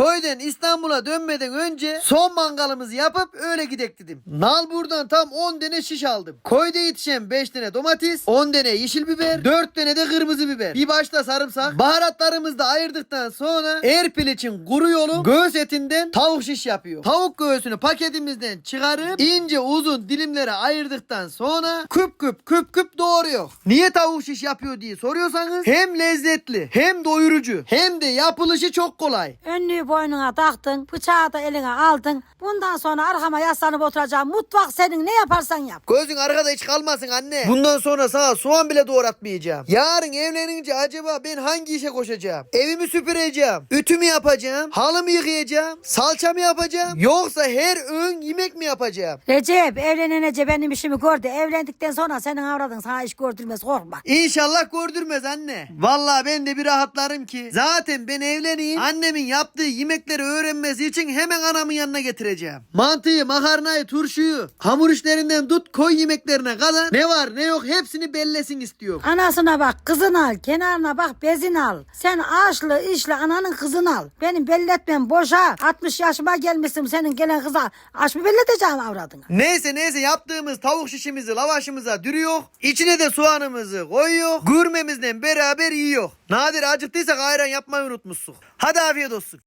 Köyden İstanbul'a dönmeden önce son mangalımızı yapıp öyle gidek dedim. Nal buradan tam 10 tane şiş aldım. Köyde yetişen 5 tane domates, 10 tane yeşil biber, 4 tane de kırmızı biber. Bir başta sarımsak. Baharatlarımızı da ayırdıktan sonra Erpil için kuru yolu göğüs etinden tavuk şiş yapıyor. Tavuk göğsünü paketimizden çıkarıp ince uzun dilimlere ayırdıktan sonra küp küp küp küp doğruyor. Niye tavuk şiş yapıyor diye soruyorsanız hem lezzetli hem doyurucu hem de yapılışı çok kolay. Önlüğü boynuna taktın, bıçağı da eline aldın. Bundan sonra arkama yaslanıp oturacağım. Mutfak senin ne yaparsan yap. Gözün arkada hiç kalmasın anne. Bundan sonra sana soğan bile doğratmayacağım. Yarın evlenince acaba ben hangi işe koşacağım? Evimi süpüreceğim. Ütü mü yapacağım? Halı mı yıkayacağım? Salça mı yapacağım? Yoksa her öğün yemek mi yapacağım? Recep evlenince benim işimi gördü. Evlendikten sonra senin avradın sana iş gördürmez korkma. İnşallah gördürmez anne. Vallahi ben de bir rahatlarım ki. Zaten ben evleneyim. Annemin yaptığı yemekleri öğrenmesi için hemen anamın yanına getireceğim. Mantıyı, makarnayı, turşuyu, hamur işlerinden tut koy yemeklerine kadar ne var ne yok hepsini bellesin istiyorum. Anasına bak kızın al. Kenarına bak bezin al. Sen ağaçlı işle ananın kızını al. Benim belletmem boşa. 60 yaşıma gelmişsin senin gelen kıza. Aş mı belleteceğim avradını? Neyse neyse yaptığımız tavuk şişimizi lavaşımıza dürüyor. İçine de soğanımızı koyuyor. Gurmemizle beraber yiyor. Nadir acıktıysak ayran yapmayı unutmuşsun. Hadi afiyet olsun.